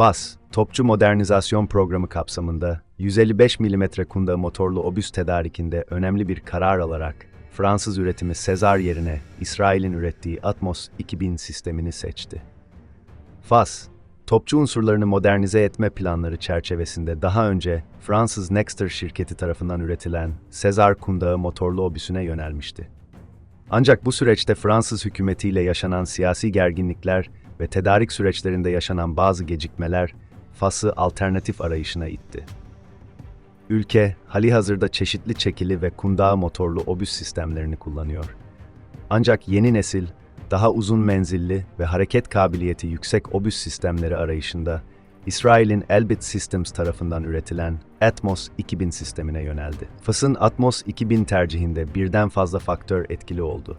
FAS, Topçu Modernizasyon Programı kapsamında 155 mm kundağı motorlu obüs tedarikinde önemli bir karar alarak Fransız üretimi Sezar yerine İsrail'in ürettiği Atmos 2000 sistemini seçti. FAS, topçu unsurlarını modernize etme planları çerçevesinde daha önce Fransız Nexter şirketi tarafından üretilen Sezar kundağı motorlu obüsüne yönelmişti. Ancak bu süreçte Fransız hükümetiyle yaşanan siyasi gerginlikler ve tedarik süreçlerinde yaşanan bazı gecikmeler FAS'ı alternatif arayışına itti. Ülke, halihazırda çeşitli çekili ve kundağı motorlu obüs sistemlerini kullanıyor. Ancak yeni nesil, daha uzun menzilli ve hareket kabiliyeti yüksek obüs sistemleri arayışında İsrail'in Elbit Systems tarafından üretilen Atmos 2000 sistemine yöneldi. FAS'ın Atmos 2000 tercihinde birden fazla faktör etkili oldu.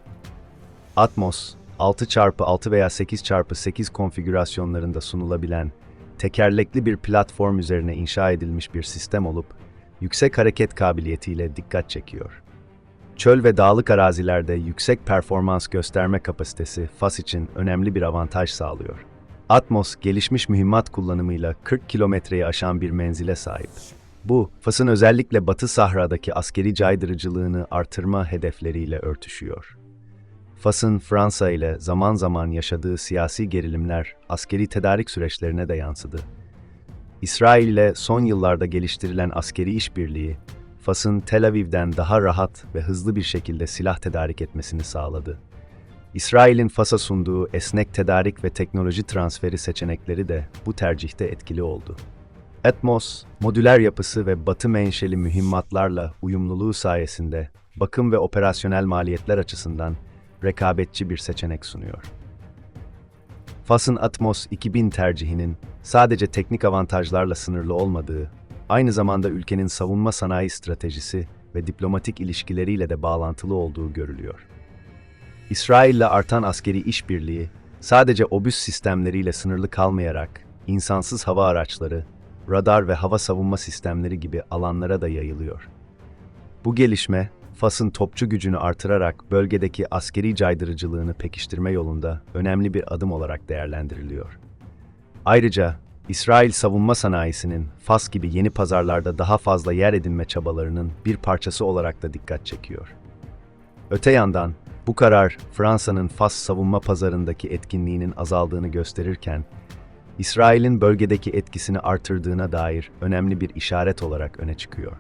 Atmos, 6x6 veya 8x8 konfigürasyonlarında sunulabilen, tekerlekli bir platform üzerine inşa edilmiş bir sistem olup, yüksek hareket kabiliyetiyle dikkat çekiyor. Çöl ve dağlık arazilerde yüksek performans gösterme kapasitesi FAS için önemli bir avantaj sağlıyor. Atmos, gelişmiş mühimmat kullanımıyla 40 kilometreyi aşan bir menzile sahip. Bu, FAS'ın özellikle Batı Sahra'daki askeri caydırıcılığını artırma hedefleriyle örtüşüyor. FAS'ın Fransa ile zaman zaman yaşadığı siyasi gerilimler askeri tedarik süreçlerine de yansıdı. İsrail ile son yıllarda geliştirilen askeri işbirliği, FAS'ın Tel Aviv'den daha rahat ve hızlı bir şekilde silah tedarik etmesini sağladı. İsrail'in FAS'a sunduğu esnek tedarik ve teknoloji transferi seçenekleri de bu tercihte etkili oldu. Atmos, modüler yapısı ve batı menşeli mühimmatlarla uyumluluğu sayesinde bakım ve operasyonel maliyetler açısından rekabetçi bir seçenek sunuyor. FAS'ın Atmos 2000 tercihinin sadece teknik avantajlarla sınırlı olmadığı, aynı zamanda ülkenin savunma sanayi stratejisi ve diplomatik ilişkileriyle de bağlantılı olduğu görülüyor. İsrail'le artan askeri işbirliği sadece obüs sistemleriyle sınırlı kalmayarak insansız hava araçları, radar ve hava savunma sistemleri gibi alanlara da yayılıyor. Bu gelişme, FAS'ın topçu gücünü artırarak bölgedeki askeri caydırıcılığını pekiştirme yolunda önemli bir adım olarak değerlendiriliyor. Ayrıca İsrail savunma sanayisinin FAS gibi yeni pazarlarda daha fazla yer edinme çabalarının bir parçası olarak da dikkat çekiyor. Öte yandan bu karar Fransa'nın Fas savunma pazarındaki etkinliğinin azaldığını gösterirken, İsrail'in bölgedeki etkisini artırdığına dair önemli bir işaret olarak öne çıkıyor.